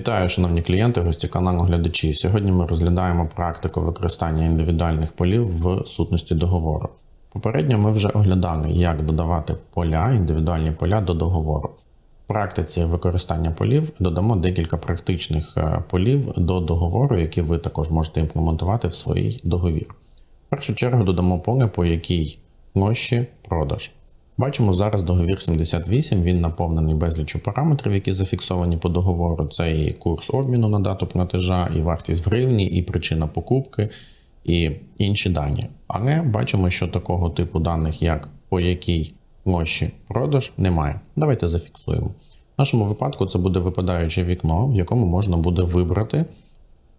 Вітаю, шановні клієнти, гості каналу глядачі. Сьогодні ми розглядаємо практику використання індивідуальних полів в сутності договору. Попередньо ми вже оглядали, як додавати поля, індивідуальні поля до договору. В практиці використання полів додамо декілька практичних е, полів до договору, які ви також можете імплементувати в свій договір. В першу чергу додамо поле, по якій площі продаж. Бачимо зараз договір 78, він наповнений безліччю параметрів, які зафіксовані по договору. Це і курс обміну на дату платежа, і вартість в гривні, і причина покупки, і інші дані. Але бачимо, що такого типу даних, як по якій площі продаж, немає. Давайте зафіксуємо. В нашому випадку це буде випадаюче вікно, в якому можна буде вибрати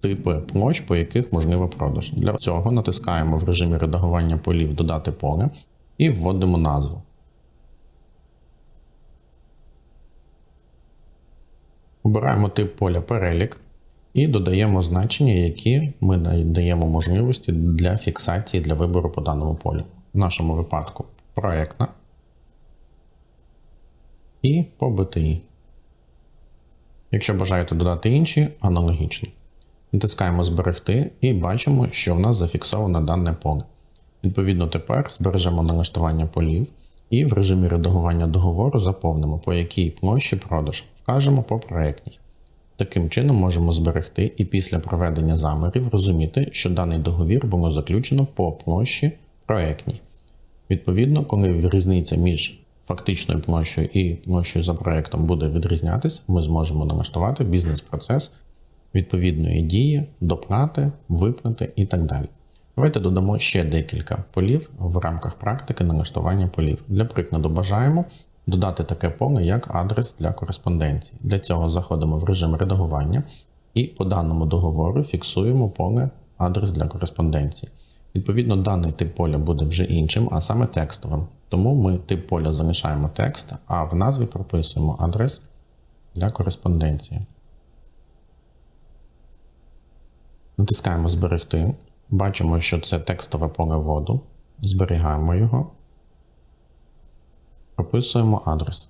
типи площ, по яких можливо продаж. Для цього натискаємо в режимі редагування полів Додати поле і вводимо назву. Обираємо тип поля перелік і додаємо значення, які ми даємо можливості для фіксації для вибору по даному полю. В нашому випадку проектна і по BTI. Якщо бажаєте додати інші, аналогічно. Натискаємо Зберегти і бачимо, що в нас зафіксовано дане поле. Відповідно, тепер збережемо налаштування полів і в режимі редагування договору заповнимо, по якій площі продаж, вкажемо по проєктній. Таким чином можемо зберегти і після проведення замірів розуміти, що даний договір було заключено по площі проєктній. Відповідно, коли різниця між фактичною площею і площею за проєктом буде відрізнятись, ми зможемо налаштувати бізнес-процес відповідної дії, доплати, виплати і так далі. Давайте додамо ще декілька полів в рамках практики налаштування полів. Для прикладу бажаємо додати таке поле, як адрес для кореспонденції. Для цього заходимо в режим редагування і по даному договору фіксуємо поле адрес для кореспонденції. Відповідно, даний тип поля буде вже іншим, а саме текстовим. Тому ми тип поля залишаємо текст, а в назві прописуємо адрес для кореспонденції. Натискаємо Зберегти. Бачимо, що це текстове поле вводу. Зберігаємо його. Прописуємо адрес.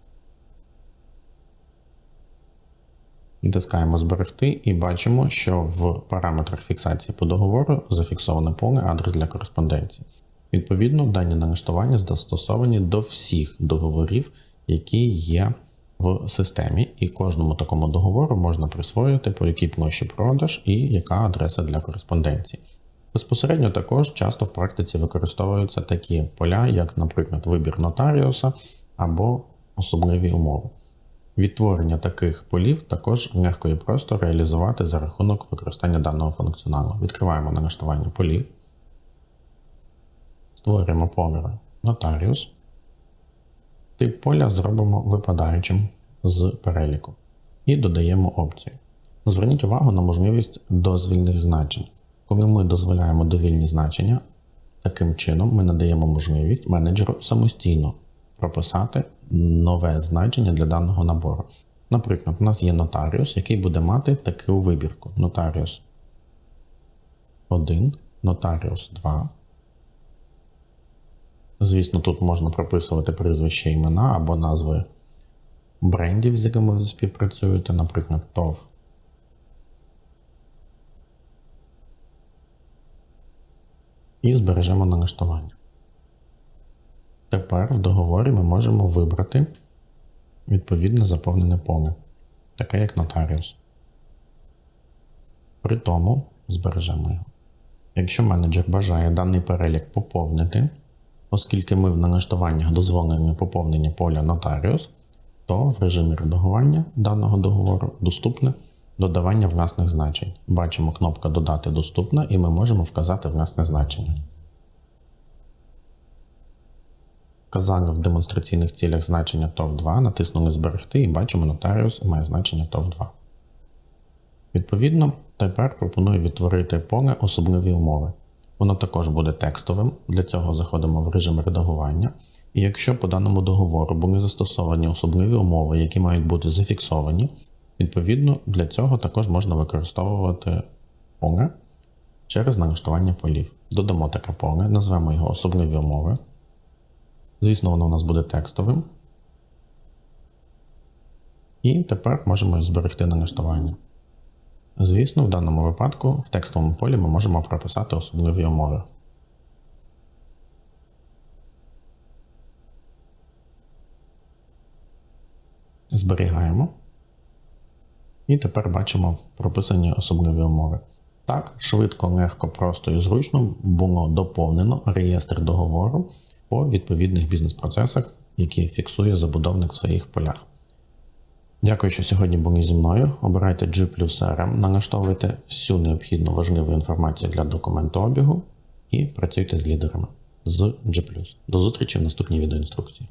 Натискаємо Зберегти і бачимо, що в параметрах фіксації по договору зафіксоване поле адрес для кореспонденції. Відповідно, дані налаштування застосовані до всіх договорів, які є в системі, і кожному такому договору можна присвоїти, по якій площі продаж і яка адреса для кореспонденції. Безпосередньо також часто в практиці використовуються такі поля, як, наприклад, вибір нотаріуса або особливі умови. Відтворення таких полів також легко і просто реалізувати за рахунок використання даного функціоналу. Відкриваємо налаштування полів, створюємо поле нотаріус. Тип поля зробимо випадаючим з переліку і додаємо опцію. Зверніть увагу на можливість дозвільних значень. Коли ми дозволяємо довільні значення, таким чином ми надаємо можливість менеджеру самостійно прописати нове значення для даного набору. Наприклад, у нас є нотаріус, який буде мати таку вибірку: нотаріус 1, нотаріус 2. Звісно, тут можна прописувати прізвище імена або назви брендів, з якими ви співпрацюєте, наприклад, ТОВ. І збережемо налаштування. Тепер в договорі ми можемо вибрати відповідне заповнене поле, таке як нотаріус. При тому збережемо його. Якщо менеджер бажає даний перелік поповнити, оскільки ми в налаштуваннях дозволені поповнення поля нотаріус, то в режимі редагування даного договору доступне додавання власних значень. Бачимо кнопка Додати доступна і ми можемо вказати власне значення. Вказали в демонстраційних цілях значення TOF2, натиснули Зберегти і бачимо нотаріус має значення TOF2. Відповідно, тепер пропоную відтворити поле особливі умови. Воно також буде текстовим, для цього заходимо в режим редагування. І якщо по даному договору були застосовані особливі умови, які мають бути зафіксовані, відповідно для цього також можна використовувати поле через налаштування полів. Додамо таке поле, назвемо його особливі умови. Звісно, воно у нас буде текстовим. І тепер можемо зберегти налаштування. Звісно, в даному випадку в текстовому полі ми можемо прописати особливі умови. Зберігаємо. І тепер бачимо прописані особливі умови. Так, швидко, легко, просто і зручно було доповнено реєстр договору по відповідних бізнес-процесах, які фіксує забудовник в своїх полях. Дякую, що сьогодні були зі мною. Обирайте G CRM, налаштовуйте всю необхідну важливу інформацію для документообігу і працюйте з лідерами з G+. До зустрічі в наступній відеоінструкції.